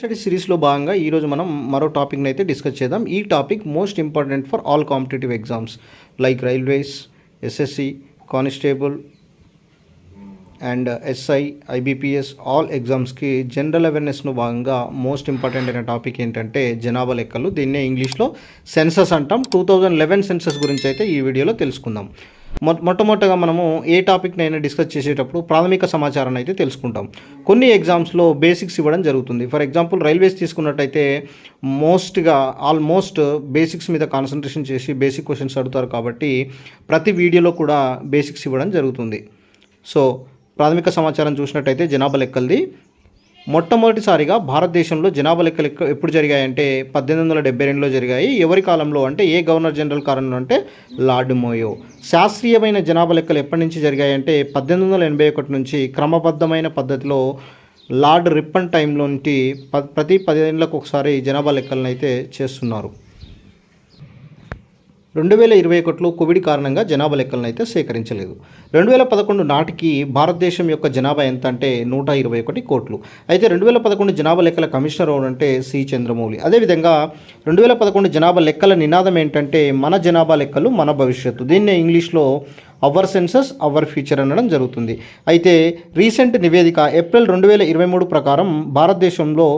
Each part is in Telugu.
స్టడీ సిరీస్లో భాగంగా ఈరోజు మనం మరో టాపిక్ని అయితే డిస్కస్ చేద్దాం. ఈ topic most important for all competitive exams like railways SSC constable and SI IBPS all ఎగ్జామ్స్కి జనరల్ అవేర్నెస్ను భాగంగా మోస్ట్ ఇంపార్టెంట్ అయిన టాపిక్ ఏంటంటే జనాభా లెక్కలు. దీన్నే ఇంగ్లీష్లో సెన్సస్ అంటాం. టూ థౌజండ్ లెవెన్ సెన్సస్ గురించి అయితే ఈ వీడియోలో తెలుసుకుందాం. మొట్టమొదటగా మనము ఏ టాపిక్నైనా డిస్కస్ చేసేటప్పుడు ప్రాథమిక సమాచారాన్ని అయితే తెలుసుకుంటాం. కొన్ని ఎగ్జామ్స్లో బేసిక్స్ ఇవ్వడం జరుగుతుంది. ఫర్ ఎగ్జాంపుల్ రైల్వేస్ తీసుకున్నట్టయితే మోస్ట్గా ఆల్మోస్ట్ బేసిక్స్ మీద కాన్సన్ట్రేషన్ చేసి బేసిక్ క్వశ్చన్స్ అడుగుతారు కాబట్టి ప్రతి వీడియోలో కూడా బేసిక్స్ ఇవ్వడం జరుగుతుంది. సో ప్రాథమిక సమాచారం చూసినట్టయితే జనాభా లెక్కలది. మొట్టమొదటిసారిగా భారతదేశంలో జనాభా లెక్కలు ఎప్పుడు జరిగాయంటే పద్దెనిమిది వందల డెబ్బై రెండులో జరిగాయి. ఎవరి కాలంలో అంటే ఏ గవర్నర్ జనరల్ కాలంలో అంటే లార్డ్ మోయో. శాస్త్రీయమైన జనాభా లెక్కలు ఎప్పటి నుంచి జరిగాయంటే పద్దెనిమిది వందల ఎనభై ఒకటి నుంచి క్రమబద్ధమైన పద్ధతిలో లార్డ్ రిప్పన్ టైంలో నుండి ప ప్రతి పదిహేనులకు ఒకసారి జనాభా లెక్కలను అయితే చేస్తున్నారు. రెండు వేల ఇరవై ఒకటిలో కోవిడ్ కారణంగా జనాభా లెక్కలను అయితే సేకరించలేదు. రెండు వేల పదకొండు నాటికి భారతదేశం యొక్క జనాభా ఎంత అంటే నూట ఇరవై ఒకటి కోట్లు. అయితే రెండు వేల పదకొండు జనాభా లెక్కల కమిషనర్ ఎవరు అంటే సి. చంద్రమౌళి. అదేవిధంగా రెండు వేల పదకొండు జనాభా లెక్కల నినాదం ఏంటంటే మన జనాభా లెక్కలు మన భవిష్యత్తు. దీన్నే ఇంగ్లీష్లో అవర్ సెన్సస్ అవర్ ఫ్యూచర్ అనడం జరుగుతుంది. అయితే రీసెంట్ నివేదిక ఏప్రిల్ రెండు వేల ఇరవై మూడు ప్రకారం భారతదేశంలో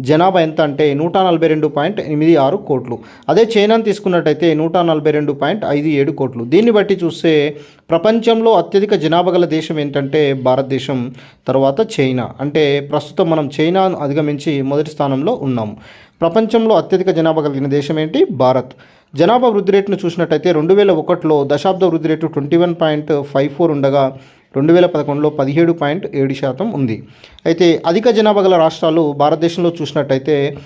జనాభా ఎంత అంటే నూట నలభై రెండు పాయింట్ ఎనిమిది ఆరు కోట్లు. అదే చైనాను తీసుకున్నట్టయితే నూట నలభై రెండు పాయింట్ ఐదు ఏడు కోట్లు. దీన్ని బట్టి చూస్తే ప్రపంచంలో అత్యధిక జనాభా గల దేశం ఏంటంటే భారతదేశం తర్వాత చైనా. అంటే ప్రస్తుతం మనం చైనాను అధిగమించి మొదటి స్థానంలో ఉన్నాము ప్రపంచంలో అత్యధిక జనాభా కలిగిన దేశం ఏంటి? భారత్. జనాభా వృద్ధి రేటును చూసినట్టయితే రెండు వేల ఒకటిలో దశాబ్ద వృద్ధి rate twenty one point five four ఉండగా రెండు వేల పదకొండులో పదిహేడు పాయింట్ ఏడు శాతం ఉంది. అయితే అధిక జనాభా గల రాష్ట్రాలు భారతదేశంలో చూసినట్టయితే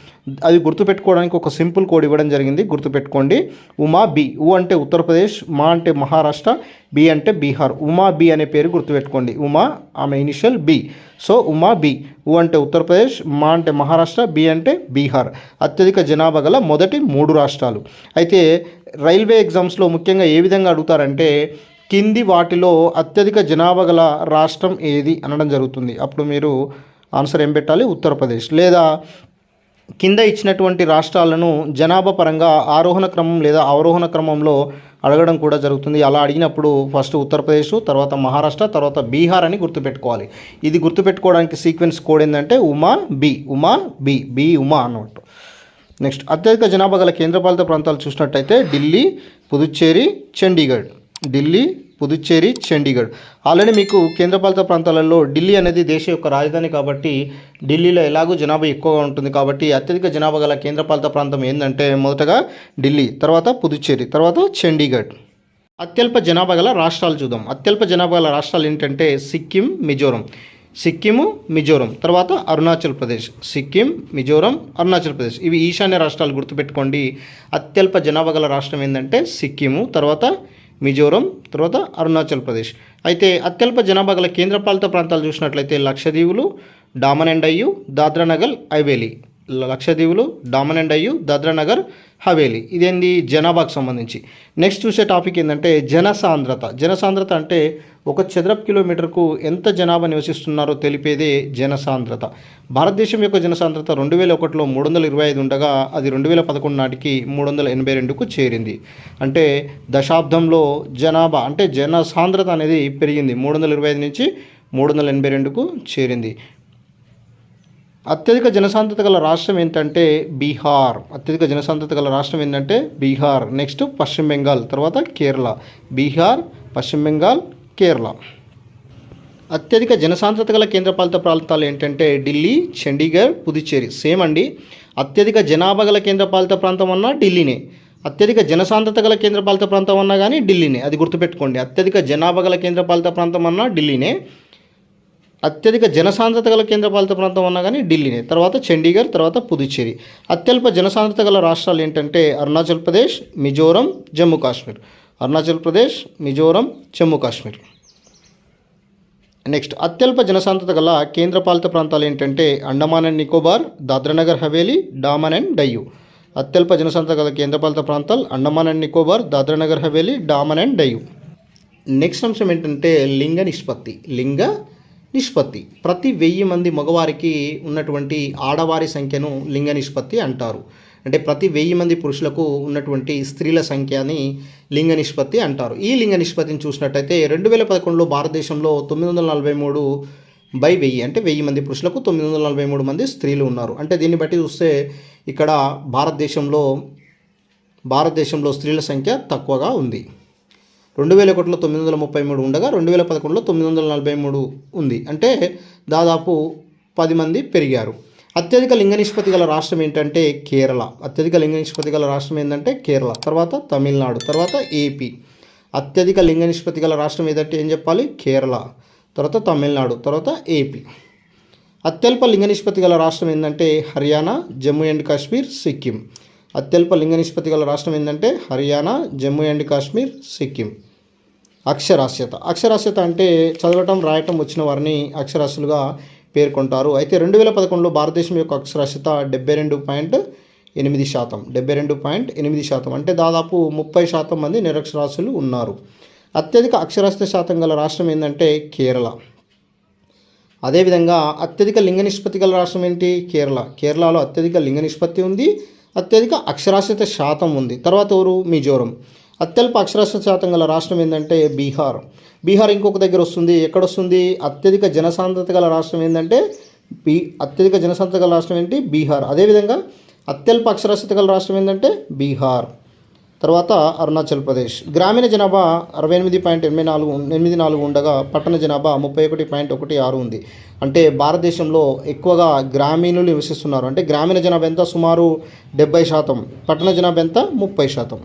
అది గుర్తుపెట్టుకోవడానికి ఒక సింపుల్ కోడ్ ఇవ్వడం జరిగింది. గుర్తుపెట్టుకోండి. ఉమా బి. ఉ అంటే ఉత్తరప్రదేశ్ మా అంటే మహారాష్ట్ర బి అంటే బీహార్. ఉమా బి అనే పేరు గుర్తుపెట్టుకోండి. ఉమా ఆమె initial B. So Uma B. ఉ అంటే ఉత్తరప్రదేశ్ మా అంటే మహారాష్ట్ర బి అంటే బీహార్. అత్యధిక జనాభా గల మొదటి మూడు రాష్ట్రాలు. అయితే రైల్వే ఎగ్జామ్స్లో ముఖ్యంగా ఏ విధంగా అడుగుతారంటే కింది వాటిలో అత్యధిక జనాభా గల రాష్ట్రం ఏది అనడం జరుగుతుంది? అప్పుడు మీరు ఆన్సర్ ఏం పెట్టాలి? ఉత్తరప్రదేశ్. లేదా కింద ఇచ్చినటువంటి రాష్ట్రాలను జనాభా పరంగా ఆరోహణ క్రమం లేదా అవరోహణ క్రమంలో అడగడం కూడా జరుగుతుంది. అలా అడిగినప్పుడు ఫస్ట్ ఉత్తరప్రదేశ్ తర్వాత మహారాష్ట్ర తర్వాత బీహార్ అని గుర్తుపెట్టుకోవాలి. ఇది గుర్తుపెట్టుకోవడానికి సీక్వెన్స్ కోడ్ ఏంటంటే Uma B. Uma B. B Uma అన్నట్టు. నెక్స్ట్ అత్యధిక జనాభా గల కేంద్రపాలిత ప్రాంతాలు చూసినట్టయితే ఢిల్లీ పుదుచ్చేరి చండీగఢ్. ఢిల్లీ పుదుచ్చేరి చండీగఢ్. ఆల్రెడీ మీకు కేంద్రపాలిత ప్రాంతాలలో ఢిల్లీ అనేది దేశ యొక్క రాజధాని కాబట్టి ఢిల్లీలో ఎలాగూ జనాభా ఎక్కువగా ఉంటుంది కాబట్టి అత్యధిక జనాభా గల కేంద్రపాలిత ప్రాంతం ఏంటంటే మొదటగా ఢిల్లీ తర్వాత పుదుచ్చేరి తర్వాత చండీగఢ్. అత్యల్ప జనాభా గల రాష్ట్రాలు చూద్దాం. అత్యల్ప జనాభా గల రాష్ట్రాలు ఏంటంటే సిక్కిం మిజోరం. సిక్కిము మిజోరం తర్వాత అరుణాచల్ ప్రదేశ్. సిక్కిం మిజోరం అరుణాచల్ ప్రదేశ్. ఇవి ఈశాన్య రాష్ట్రాలు గుర్తుపెట్టుకోండి. అత్యల్ప జనాభా గల రాష్ట్రం ఏంటంటే సిక్కిము తర్వాత మిజోరం తర్వాత అరుణాచల్ ప్రదేశ్. అయితే అత్యల్ప జనాభా గల కేంద్రపాలిత ప్రాంతాలు చూసినట్లయితే లక్షదీవులు డామన్ అండ్ అయ్యు దాద్రానగర్ ఐవేలీ. లక్షదీవులు డామినెంట్ అయ్యు దాద్రానగర్ హవేలీ. ఇదేంది? జనాభాకు సంబంధించి. నెక్స్ట్ చూసే టాపిక్ ఏంటంటే జనసాంద్రత. జనసాంద్రత అంటే ఒక చదరపు కిలోమీటర్కు ఎంత జనాభా నివసిస్తున్నారో తెలిపేదే జనసాంద్రత. భారతదేశం యొక్క జనసాంద్రత రెండు వేల ఒకటిలో మూడు వందల ఇరవై ఐదు ఉండగా అది రెండు వేల పదకొండు నాటికి మూడు వందల ఎనభై రెండుకు చేరింది. అంటే దశాబ్దంలో జనాభా అంటే జనసాంద్రత అనేది పెరిగింది. మూడు వందల ఇరవై ఐదు నుంచి మూడు వందల ఎనభై రెండుకు చేరింది. అత్యధిక జనసాంద్రత గల రాష్ట్రం ఏంటంటే బీహార్. అత్యధిక జనసాంద్రత గల రాష్ట్రం ఏంటంటే బీహార్. నెక్స్ట్ పశ్చిమ బెంగాల్ తర్వాత కేరళ. బీహార్ పశ్చిమ బెంగాల్ కేరళ. అత్యధిక జనసాంద్రత గల కేంద్రపాలిత ప్రాంతాలు ఏంటంటే ఢిల్లీ చండీగఢ్ పుదుచ్చేరి. సేమ్ అండి. అత్యధిక జనాభా గల కేంద్రపాలిత ప్రాంతం అన్నా ఢిల్లీనే. అత్యధిక జనసాంద్రత గల కేంద్రపాలిత ప్రాంతం అన్నా కానీ ఢిల్లీనే. అది గుర్తుపెట్టుకోండి. అత్యధిక జనాభా గల కేంద్రపాలిత ప్రాంతం అన్నా ఢిల్లీనే. అత్యధిక జనసాంద్రత గల కేంద్రపాలిత ప్రాంతం అన్నా కానీ ఢిల్లీనే. తర్వాత చండీగఢ్ తర్వాత పుదుచ్చేరి. అత్యల్ప జనసాంద్రత గల రాష్ట్రాలు ఏంటంటే అరుణాచల్ ప్రదేశ్ మిజోరం జమ్మూ కాశ్మీర్. అరుణాచల్ ప్రదేశ్ మిజోరం జమ్మూ కాశ్మీర్. నెక్స్ట్ అత్యల్ప జనసాంద్రత గల కేంద్రపాలిత ప్రాంతాలు ఏంటంటే అండమాన్ అండ్ నికోబార్ దాద్రానగర్ హవేలీ డామన్ అండ్ డయ్యూ. అత్యల్ప జనసాంద్రత గల కేంద్రపాలిత ప్రాంతాలు Andaman and Nicobar Dadra Nagar Haveli Daman and Diu. Next అంశం ఏంటంటే లింగ నిష్పత్తి. లింగ నిష్పత్తి. ప్రతి వెయ్యి మంది మగవారికి ఉన్నటువంటి ఆడవారి సంఖ్యను లింగ నిష్పత్తి అంటారు. అంటే ప్రతి వెయ్యి మంది పురుషులకు ఉన్నటువంటి స్త్రీల సంఖ్యని లింగ నిష్పత్తి అంటారు. ఈ లింగ నిష్పత్తిని చూసినట్టయితే రెండు వేల పదకొండులో భారతదేశంలో తొమ్మిది వందల నలభై మూడు బై వెయ్యి అంటే వెయ్యి మంది పురుషులకు తొమ్మిది వందల నలభై మూడు మంది స్త్రీలు ఉన్నారు. అంటే దీన్ని బట్టి చూస్తే ఇక్కడ భారతదేశంలో భారతదేశంలో స్త్రీల సంఖ్య తక్కువగా ఉంది. రెండు వేల ఒకటిలో తొమ్మిది వందల ముప్పై మూడు ఉండగా రెండు వేల పదకొండులో తొమ్మిది వందల నలభై మూడు ఉంది. అంటే దాదాపు పది మంది పెరిగారు. అత్యధిక లింగ నిష్పత్తి గల రాష్ట్రం ఏంటంటే కేరళ. అత్యధిక లింగ నిష్పత్తి గల రాష్ట్రం ఏంటంటే కేరళ. తర్వాత తమిళనాడు తర్వాత ఏపీ. అత్యధిక లింగ నిష్పత్తి గల రాష్ట్రం ఏదంటే ఏం చెప్పాలి? కేరళ. తర్వాత తమిళనాడు తర్వాత ఏపీ. అత్యల్ప లింగ నిష్పత్తి గల రాష్ట్రం ఏంటంటే హర్యానా జమ్మూ అండ్ కాశ్మీర్ సిక్కిం. అత్యల్ప లింగ నిష్పత్తి గల రాష్ట్రం ఏంటంటే హర్యానా జమ్మూ అండ్ కాశ్మీర్ సిక్కిం. అక్షరాస్యత. అక్షరాస్యత అంటే చదవటం రాయటం వచ్చిన వారిని అక్షరాస్యులుగా పేర్కొంటారు. అయితే రెండు వేల పదకొండులో భారతదేశం యొక్క అక్షరాస్యత డెబ్బై రెండు పాయింట్ ఎనిమిది శాతం. డెబ్బై రెండు పాయింట్ ఎనిమిది శాతం. అంటే దాదాపు ముప్పై శాతం మంది నిరక్షరాస్యులు ఉన్నారు. అత్యధిక అక్షరాస్యత శాతం గల రాష్ట్రం ఏంటంటే కేరళ. అదేవిధంగా అత్యధిక లింగ నిష్పత్తి గల రాష్ట్రం ఏంటి? కేరళ. కేరళలో అత్యధిక లింగ నిష్పత్తి ఉంది. అత్యధిక అక్షరాస్యత శాతం ఉంది. తర్వాత ఎవరు? మిజోరం. అత్యల్ప అక్షరాస్యత శాతం గల రాష్ట్రం ఏంటంటే బీహార్. బీహార్ ఇంకొక దగ్గర వస్తుంది. ఎక్కడ వస్తుంది అత్యధిక జనసాంద్రత గల రాష్ట్రం ఏంటంటే బీ అత్యధిక జనసాంద్రత గల రాష్ట్రం ఏంటి? బీహార్. అదేవిధంగా అత్యల్ప అక్షరాస్యత గల రాష్ట్రం ఏంటంటే బీహార్. తర్వాత అరుణాచల్ ప్రదేశ్. గ్రామీణ జనాభా అరవై ఎనిమిది పాయింట్ ఎనభై నాలుగు ఎనిమిది నాలుగు ఉండగా పట్టణ జనాభా ముప్పై ఒకటి పాయింట్ ఒకటి ఆరు ఉంది. అంటే భారతదేశంలో ఎక్కువగా గ్రామీణులు నివసిస్తున్నారు. అంటే గ్రామీణ జనాభా ఎంత? సుమారు డెబ్బై శాతం. పట్టణ జనాభా ఎంత? ముప్పై శాతం.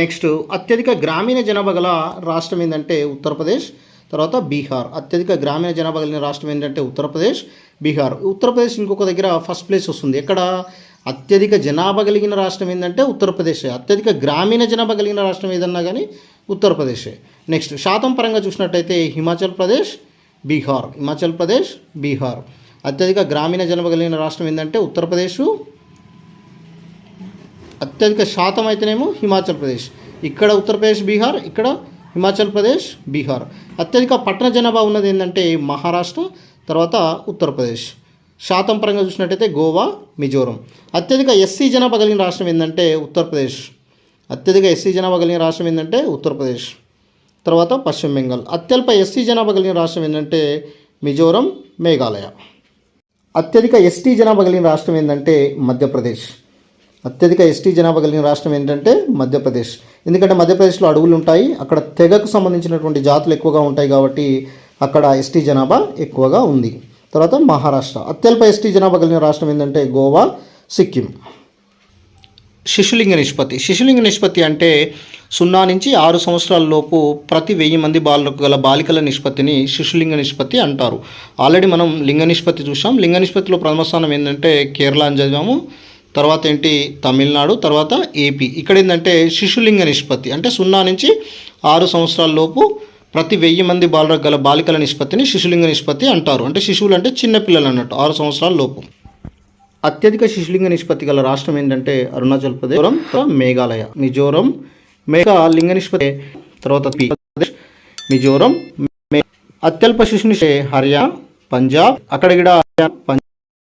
నెక్స్ట్ అత్యధిక గ్రామీణ జనాభా గల రాష్ట్రం ఏంటంటే ఉత్తరప్రదేశ్ తర్వాత బీహార్. అత్యధిక గ్రామీణ జనాభా కలిగిన రాష్ట్రం ఏంటంటే ఉత్తరప్రదేశ్ బీహార్. ఉత్తరప్రదేశ్ ఇంకొక దగ్గర ఫస్ట్ ప్లేస్ వస్తుంది. ఎక్కడ? అత్యధిక జనాభా కలిగిన రాష్ట్రం ఏంటంటే ఉత్తరప్రదేశ్. అత్యధిక గ్రామీణ జనాభా కలిగిన రాష్ట్రం ఏదన్నా కానీ ఉత్తరప్రదేశ్. నెక్స్ట్ శాతం పరంగా చూసినట్టయితే హిమాచల్ ప్రదేశ్ బీహార్. హిమాచల్ ప్రదేశ్ బీహార్. అత్యధిక గ్రామీణ జనాభా కలిగిన రాష్ట్రం ఏంటంటే ఉత్తరప్రదేశ్ అత్యధిక శాతం అయితేనేమో హిమాచల్ ప్రదేశ్. ఇక్కడ ఉత్తరప్రదేశ్ బీహార్ ఇక్కడ హిమాచల్ ప్రదేశ్ బీహార్. అత్యధిక పట్టణ జనాభా ఉన్నది ఏంటంటే మహారాష్ట్ర తర్వాత ఉత్తరప్రదేశ్ శాతం పరంగా చూసినట్టయితే గోవా మిజోరం. అత్యధిక ఎస్సీ జనాభా కలిగిన రాష్ట్రం ఏంటంటే ఉత్తరప్రదేశ్ అత్యధిక ఎస్సీ జనాభా కలిగిన రాష్ట్రం ఏంటంటే ఉత్తరప్రదేశ్ తర్వాత పశ్చిమ బెంగాల్. అత్యల్ప ఎస్సీ జనాభా కలిగిన రాష్ట్రం ఏంటంటే మిజోరం మేఘాలయ. అత్యధిక ఎస్టీ జనాభా కలిగిన రాష్ట్రం ఏంటంటే మధ్యప్రదేశ్. అత్యధిక ఎస్టీ జనాభా కలిగిన రాష్ట్రం ఏంటంటే మధ్యప్రదేశ్. ఎందుకంటే మధ్యప్రదేశ్లో అడవులు ఉంటాయి అక్కడ తెగకు సంబంధించినటువంటి జాతులు ఎక్కువగా ఉంటాయి కాబట్టి అక్కడ ఎస్టీ జనాభా ఎక్కువగా ఉంది. తర్వాత మహారాష్ట్ర. అత్యల్ప ఎస్టీ జనాభా కలిగిన రాష్ట్రం ఏంటంటే గోవా సిక్కిం. శిశులింగ నిష్పత్తి. శిశులింగ నిష్పత్తి అంటే సున్నా నుంచి ఆరు సంవత్సరాల లోపు ప్రతి వెయ్యి మంది బాలకు గల బాలికల నిష్పత్తిని శిశులింగ నిష్పత్తి అంటారు. ఆల్రెడీ మనం లింగ నిష్పత్తి చూసాం లింగ నిష్పత్తిలో ప్రథమ స్థానం ఏంటంటే కేరళ అని చదివాము. తర్వాత ఏంటి? తమిళనాడు తర్వాత ఏపీ. ఇక్కడ ఏంటంటే శిశులింగ నిష్పత్తి. అంటే సున్నా నుంచి ఆరు సంవత్సరాల లోపు ప్రతి వెయ్యి మంది బాల గల బాలికల నిష్పత్తిని శిశులింగ నిష్పత్తి అంటారు. అంటే శిశువులు అంటే చిన్న పిల్లలు అన్నట్టు ఆరు సంవత్సరాల లోపు. అత్యధిక శిశులింగ నిష్పత్తి గల రాష్ట్రం ఏంటంటే అరుణాచల్ ప్రదేశ్ మేఘాలయ మిజోరం మేఘ లింగ నిష్పత్తి తర్వాత మిజోరం అత్యల్ప శిశు హర్యా హర్యానా పంజాబ్ అక్కడ ఇక్కడ పంజాబ్.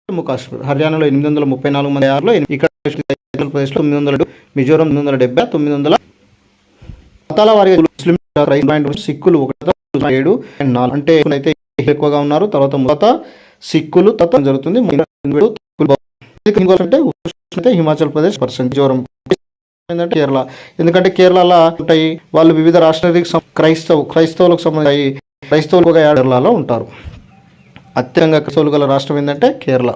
జమ్మూ కాశ్మీర్. హర్యానాలో ఎనిమిది వందల ముప్పై నాలుగు మంది ఆరులో ఇక్కడ ఆంధ్రప్రదేశ్లో తొమ్మిది వందల మిజోరం తొమ్మిది వందల డెబ్బై తొమ్మిది వందల మతాల వారి ముస్లిం సిక్కులు ఒకటి ఏడు అండ్ నాలుగు. అంటే అయితే ఎక్కువగా ఉన్నారు. తర్వాత మొదట సిక్కులు తర్వాత జరుగుతుంది? అంటే హిమాచల్ ప్రదేశ్ పర్సెంట్ మిజోరం ఏంటంటే కేరళ. ఎందుకంటే కేరళలో ఉంటాయి. వాళ్ళు వివిధ రాష్ట్రానికి క్రైస్తవ క్రైస్తవులకు సంబంధించి క్రైస్తవులుగా కేరళలో ఉంటారు. అత్యంగా క్రైస్తవులు గల రాష్ట్రం ఏంటంటే కేరళ.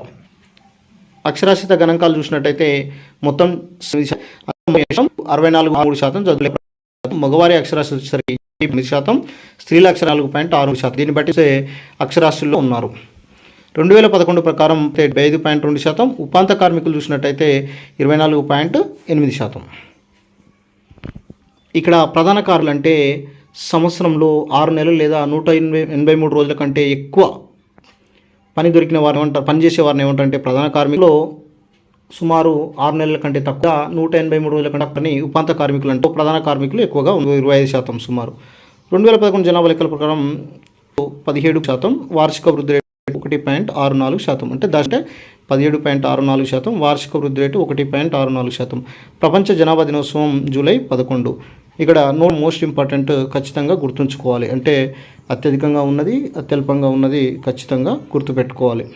అక్షరాస్యత గణాంకాలు చూసినట్టయితే మొత్తం అరవై నాలుగు మూడు శాతం చదువులే. మగవారి అక్షరాస్యత వచ్చేసరికి ఎనిమిది శాతం స్త్రీల అక్షర నాలుగు పాయింట్ ఆరు శాతం. దీన్ని బట్టి అక్షరాస్యుల్లో ఉన్నారు. రెండు వేల పదకొండు ప్రకారం డెబ్బై ఐదు పాయింట్ రెండు శాతం ఉపాంత కార్మికులు చూసినట్టయితే ఇరవై నాలుగు పాయింట్ ఎనిమిది శాతం. ఇక్కడ ప్రధాన కారులు అంటే సంవత్సరంలో ఆరు నెలలు లేదా నూట ఎనభై ఎనభై మూడు రోజుల కంటే ఎక్కువ పని దొరికిన వారిని ఏమంటారు పనిచేసే వారిని ఏమంటారంటే ప్రధాన కార్మికులు సుమారు ఆరు నెలల కంటే తక్కువ నూట ఎనభై మూడు రోజుల కంటే తక్కువని ఉపాంత కార్మికులు అంటూ ప్రధాన కార్మికులు ఎక్కువగా ఇరవై ఐదు శాతం సుమారు. రెండు వేల పదకొండు జనాభా లెక్కల ప్రకారం పదిహేడు శాతం వార్షిక వృద్ధి రేటు ఒకటి పాయింట్ ఆరు నాలుగు శాతం. అంటే దాంటే పదిహేడు పాయింట్ ఆరు నాలుగు శాతం వార్షిక వృద్ధి రేటు ఒకటి పాయింట్ ఆరు నాలుగు శాతం. ప్రపంచ జనాభా దినోత్సవం జూలై పదకొండు. ఇక్కడ నో మోస్ట్ ఇంపార్టెంట్ ఖచ్చితంగా గుర్తుంచుకోవాలి. అంటే అత్యధికంగా ఉన్నది అత్యల్పంగా ఉన్నది ఖచ్చితంగా గుర్తుపెట్టుకోవాలి.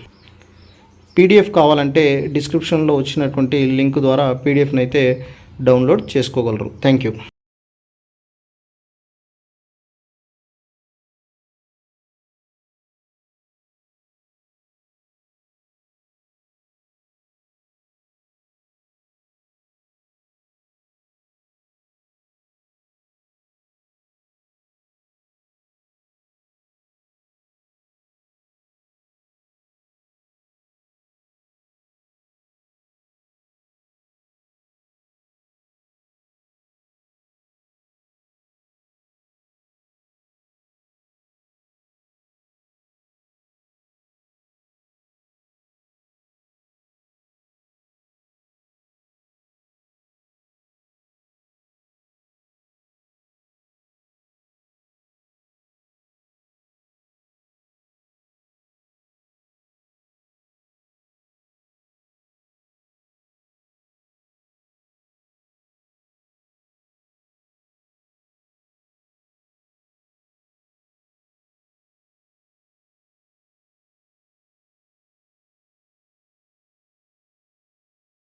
పీడిఎఫ్ కావాలంటే డిస్క్రిప్షన్లో వచ్చినటువంటి లింక్ ద్వారా పీడిఎఫ్ని అయితే డౌన్లోడ్ చేసుకోగలరు. Thank you.